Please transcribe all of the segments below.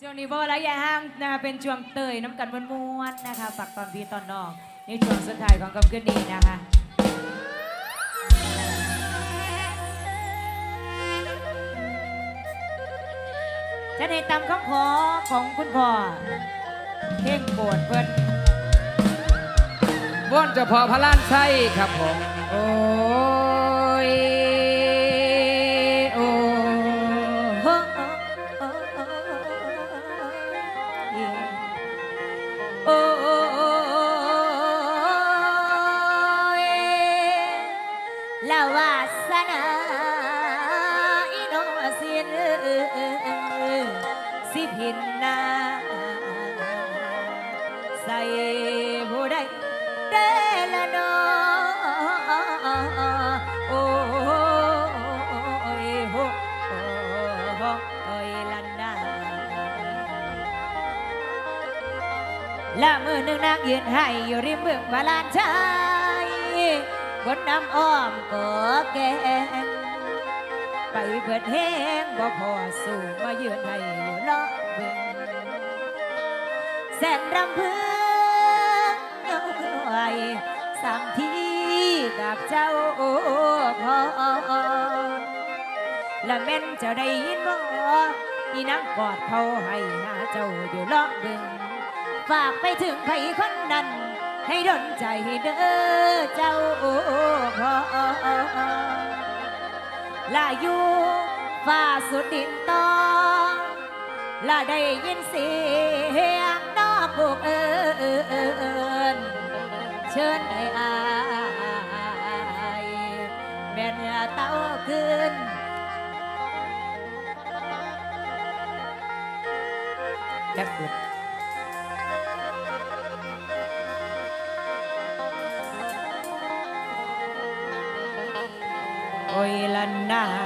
ช่วงนี้บ่และยายห้างนะคะเป็นช่วงเตยน้ำกันม้วนๆนะคะฝากตอนพี่ตอนน้องในช่วงสุดท้ายของคำขึ้นนี้นะคะจะนให้ตามคำขอของคุณพ่อเข่งโกรเพื่อนบวนจะพอพระล้านไช่ครับผม และมือหนึ่งนางยืนให้อยู่ริมบึงบาลานชายบนน้ำอ้อมก็แกงไปเปิดแห้งบ่พอสู่มายืนให้อยู่เลาะบึงแสนรำพึงเอาคอยสามทีกับเจ้าพอและแม่นจะได้ยินบ่อีนางกอดเขาให้หาเจ้าอยู่เลาะบึง ฝากไปถึงใครคนนั้น ให้ดนใจเด้อเจ้าพ่อลาอยู่ฟ้าสุดดินตองลาได้ยินเสียงนอกผูกเอิญเชิญไอ้อาแม่เนื้อเต้าคืนแค่เกิด night.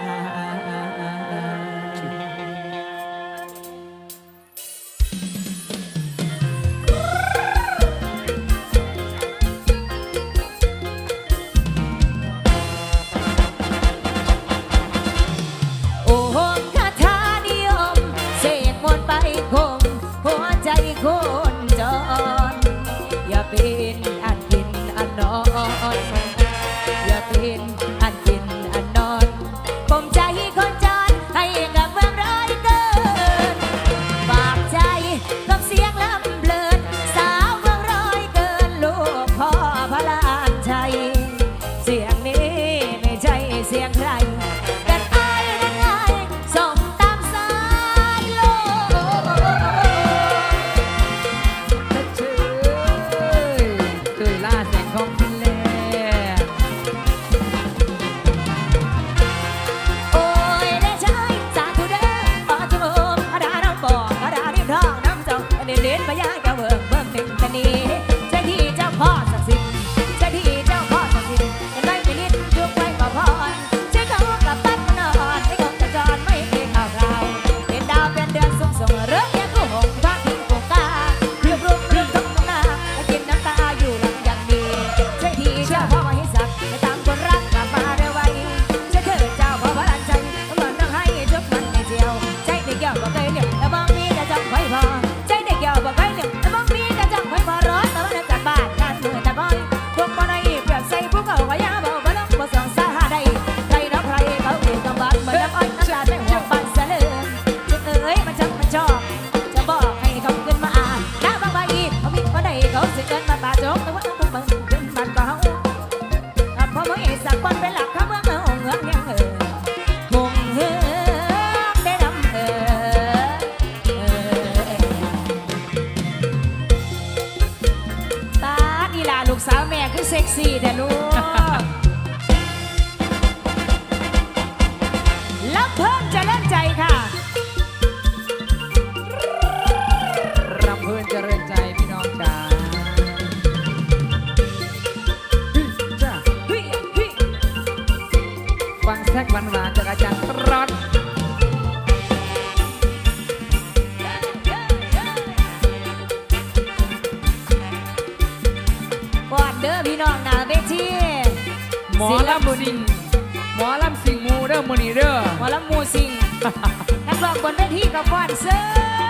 สาวแม่คือเซ็กซี่แต่ลูก หมอลำสิงหมอลำสิงมูเด้อมือนี้เด้อหมอลำมูสิงนักร้องบนเวทีกับฟ้อนเซิ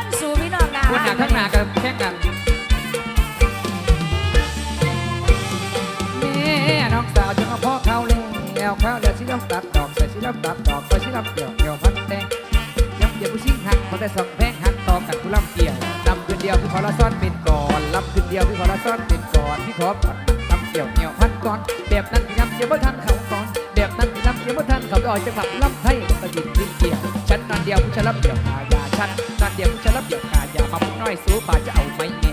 นสู่พี่น้องนาคนหนักข้างหน้ากับแข่งกันนี่น้องสาวจะมาพ่อเขาเลยแล้วเขาเดี๋ยวชิลับตัดดอกใส่ชิลับตัดดอกใส่ชิลับเดี่ยวเดี่ยวพันแตงยับเดี่ยวผู้ชิงหักพอแต่สองแพงหักต่อกันผู้ลำเกี่ยวลำคืนเดียวพี่ขอละซ้อนเป็นก่อนลำคืนเดียวพี่ขอละซ้อนเป็นก่อนพี่ขอก่อนลำเกี่ยวเดี่ยวพันก่อนแบบนั้นีย้ำเกี่ยวบ่ทันเขาก่อนแบบนั้นพี่ย้ำเกี่ยวบ่ทันเขาไปอ่อยจังหวะลำไทยกระดิ่งดิ้นเกี่ยวฉันนอนเดียวผู้ชายลำเกี่ยวขายาฉันนอนเดียวผู้ชายลำเกี่ยวขายามาพุ่น้อยสู้ป่าจะเอาไม้แง่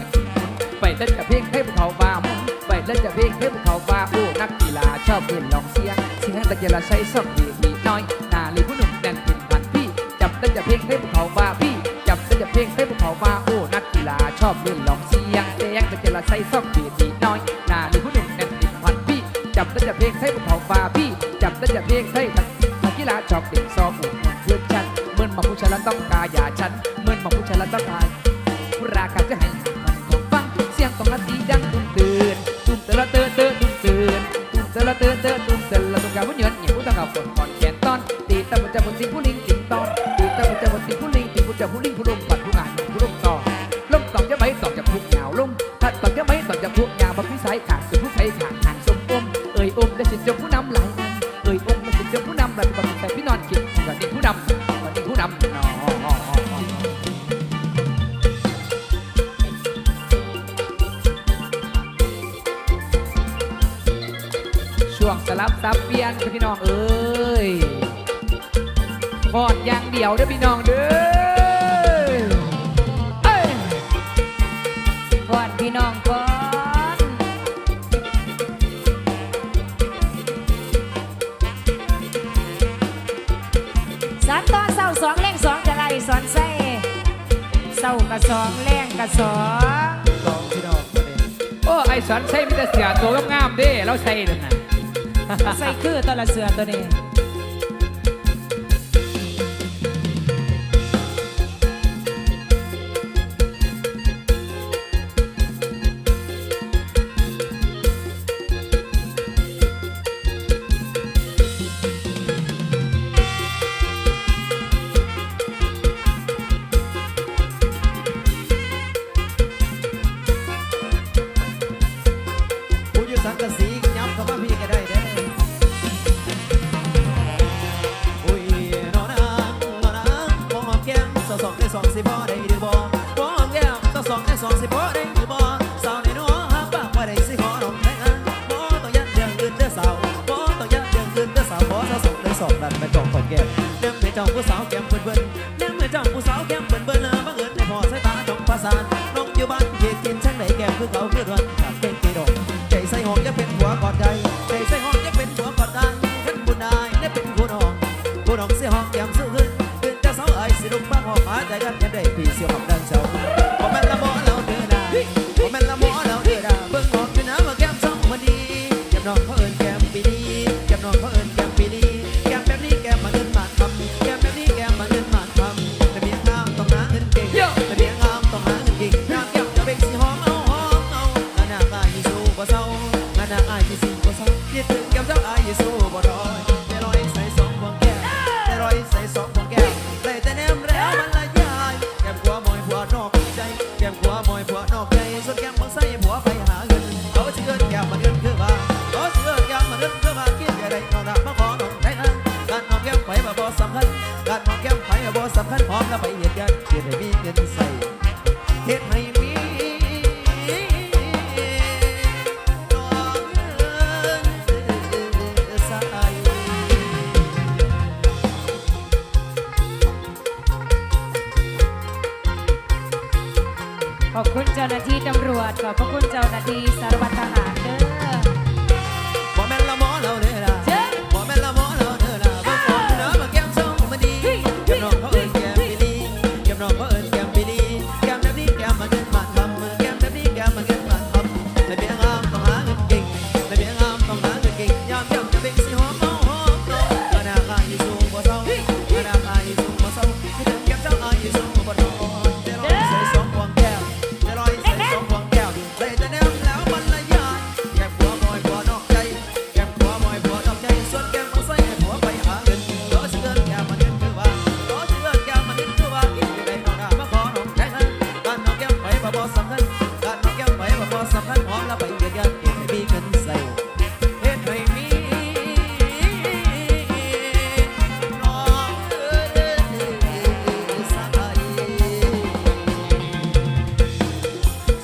ไปเล่นกับเพลงให้ภูเขาบามไปเล่นกับเพลงให้ภูเขาบาโอ้นักกีฬาชอบเล่นลองเสียงเสียงตะเกียราใช้ซ่อมดีดีน้อยนาลีผู้หนุ่มแดนเป็นพันพี่จับเล่นกับเพลงให้ภูเขาบาพี่จับเล่นกับเพลงให้ภูเขาบาโอ้นักกีฬาชอบเล่นลองเสียงเสียงตะเกียราใช้ซ่อมดี สิผู้ลิงติงผู้จะผู้ลิงผู้ลมปัดผู้ง ฟอดอย่างเดียวเด้อพี่น้องเด้อเอ้ยก่อนพี่น้องก่อนสานตอนเศร้าสองแรงสองจะไรสอนใส่เศร้ากะสองแรงกะสองสองพี่น้องประเด็นโอ้ไอสอนใส่มีแต่เสียตัวงามๆเด้เราใส่นั่นน่ะ ใส่คือตัวละเสือตัวนี้ เจ้าผู้สาวแก้มเบิ่นเบิ่นเมื่อเจ้าผู้สาวแก้มเบิ่นเบิ่นเลยบังเอิญในพอสายตาจองประสานน้องอยู่บ้านเฮ็ดกินช่างไหนแก้มคือเขาคือดวนางานหน้าอายที่สิ่งบ่เศร้าคิดถึงแก้มเจ้าอายสู้าทขอบพระคุณเจ้าหน้าที่สารวัตรทหาร สำคัญการมาแกวไปว่าบ่สำคัญหอมละไปเดือดยันเองให้มีเงินใส่เฮ็มีน้องเอ้ยสบาย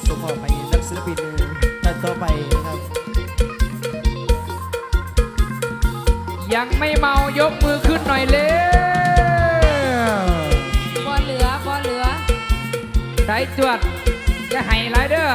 ส่ออไปนักศิลปินท่าต่อไปนะครับ ยังไม่เมายกมือขึ้นหน่อยเร็วบ่เหลือบ่เหลือ ได้ตวจ อย่าให้หลายเด้อ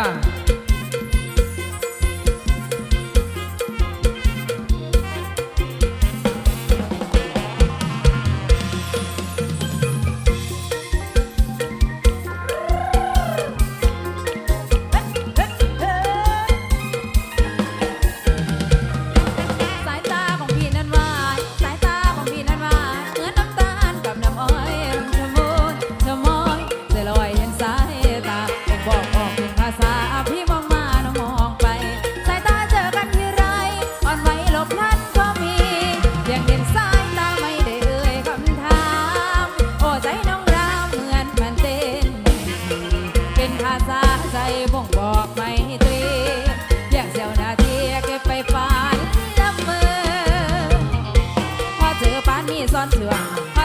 love.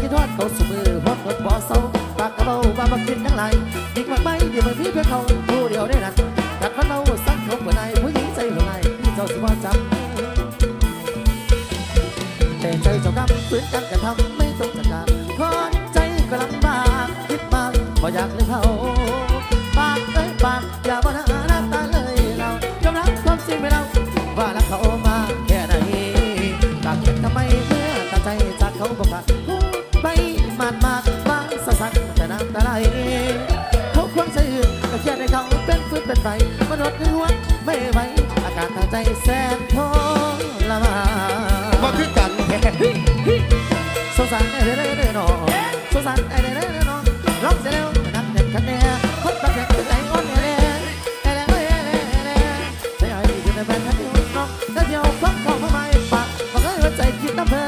คิดทอดเขาสมือฮอดหมดบ่อเศร้าปากกระเบ้าว่าบักินนทั้งไลายอีกมากไม่เดี๋ยวมันพี่เพื่อเขาผู้เดียวได้นักกัดมันเอาสักเขาเปิดในผู้หญิงใจหัวในเจ้าสิว่าจำแต่ใจเจ้ากำฝืนกันกระทำไม่ต้องจัดการคอนใจก็ลำบากคิดมากบ่อยากเลยเขาปากเอ้ยปากอย่าบ่นหน้าตาเลยเรายอมรับความจริงไปเราว่ารักเขามาแค่ไหนตัดทำไมเมื่อตัดใจจากเขาบ่พัก กะไรเขาควงใจอื่นก็แค่ในให้เขาเป็นฟืนเป็นไฟมนุษย์ในหัวไม่ไหวอาการทางใจแสบทรมานบ่คือกันแท้สงสารไอ้เด้อเด้อน้องสงสารไอ้เด้อเด้อน้อร้องเสียแล้วนักเด็กกันแน่คนบางแดกใจอ่อนแน่ไอ้เด้อเด้อเด้อเด้อใจอ่อนอยู่ในแผ่นดินน้องล้วเดี๋ยวฟังเขาเข้าม่ปากบอก็ห้หัวใจคิดตั้งเพล